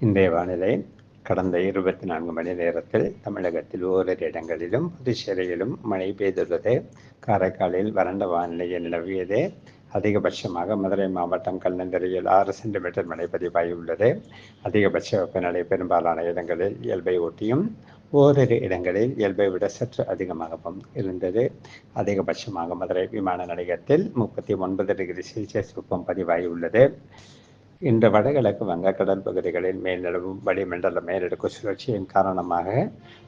இன்றைய வானிலை கடந்த இருபத்தி நான்கு மணி நேரத்தில் தமிழகத்தில் ஓரிரு இடங்களிலும் புதுச்சேரியிலும் மழை பெய்துள்ளது. காரைக்காலில் வறண்ட வானிலையை நிலவியது. அதிகபட்சமாக மதுரை மாவட்டம் கல்லந்தரையில் ஆறு சென்டிமீட்டர் மழை பதிவாகியுள்ளது. அதிகபட்ச வெப்பநிலை பெரும்பாலான இடங்களில் இயல்பை ஒட்டியும் ஓரிரு இடங்களில் இயல்பை விட சற்று அதிகமாகவும் இருந்தது. அதிகபட்சமாக மதுரை விமான நிலையத்தில் முப்பத்தி ஒன்பது டிகிரி செல்சியஸ் வெப்பம் பதிவாகியுள்ளது. இந்த வடகிழக்கு வங்கக்கடல் பகுதிகளில் மேல்நிலவும் வளிமண்டல மேலடுக்கு சுழற்சியின் காரணமாக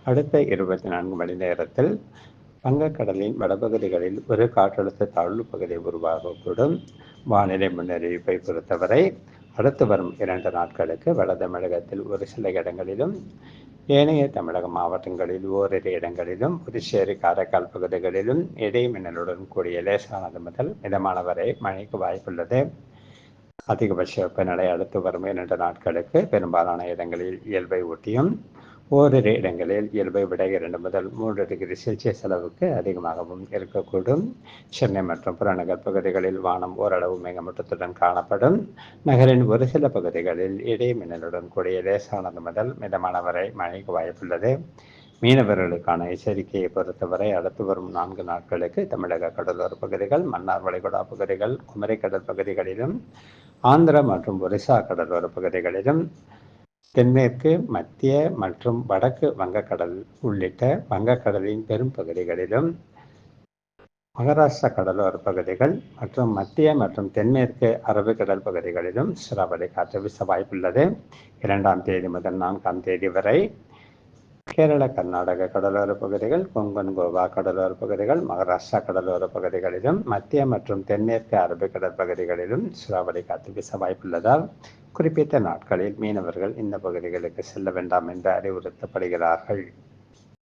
அடுத்த இருபத்தி நான்கு மணி நேரத்தில் வங்கக்கடலின் வடபகுதிகளில் ஒரு காற்றழுத்த தாழ்வு பகுதி உருவாகக்கூடும். வானிலை முன்னறிவிப்பை பொறுத்தவரை அடுத்து வரும் இரண்டு நாட்களுக்கு வட தமிழகத்தில் ஒரு சில இடங்களிலும் ஏனைய தமிழக மாவட்டங்களில் ஓரிரு இடங்களிலும் புதுச்சேரி காரைக்கால் பகுதிகளிலும் இடைமின்னலுடன் கூடிய லேசானது முதல் மிதமான வரை மழைக்கு வாய்ப்புள்ளது. அதிகபட்ச வெப்பநிலை அடுத்து வரும் இரண்டு நாட்களுக்கு பெரும்பாலான இடங்களில் இயல்பை ஒட்டியும் ஓரிரு இடங்களில் இயல்பை விட இரண்டு முதல் மூன்று டிகிரி செல்சியஸ் அளவுக்கு அதிகமாகவும் இருக்கக்கூடும். சென்னை மற்றும் புறநகர் பகுதிகளில் வானம் ஓரளவு மேகமூட்டத்துடன் காணப்படும். நகரின் ஒரு சில பகுதிகளில் இடைமின்னலுடன் கூடிய லேசானது முதல் மிதமான வரை மழைக்கு வாய்ப்புள்ளது. மீனவர்களுக்கான எச்சரிக்கையை பொறுத்தவரை அடுத்து வரும் நான்கு நாட்களுக்கு தமிழக கடலோர பகுதிகள் மன்னார் வளைகுடா பகுதிகள் குமரிக்கடல் பகுதிகளிலும் ஆந்திர மற்றும் ஒரிசா கடலோர பகுதிகளிலும் தென்மேற்கு மத்திய மற்றும் வடக்கு வங்கக்கடல் உள்ளிட்ட வங்கக்கடலின் பெரும் பகுதிகளிலும் மகாராஷ்டிரா கடலோர பகுதிகள் மற்றும் மத்திய மற்றும் தென்மேற்கு அரபிக்கடல் பகுதிகளிலும் சூறாவளி காற்று வீச வாய்ப்புள்ளது. இரண்டாம் தேதி முதல் நான்காம் தேதி வரை கேரள கர்நாடக கடலோர பகுதிகள் கொங்கன் கோவா கடலோர பகுதிகள் மகாராஷ்டிரா கடலோர பகுதிகளிலும் மத்திய மற்றும் தென்மேற்கு அரபிக்கடல் பகுதிகளிலும் சூறாவளி காற்று வீச வாய்ப்புள்ளதால் குறிப்பிட்ட நாட்களில் மீனவர்கள் இந்த பகுதிகளுக்கு செல்ல வேண்டாம் என்று அறிவுறுத்தப்படுகிறார்கள்.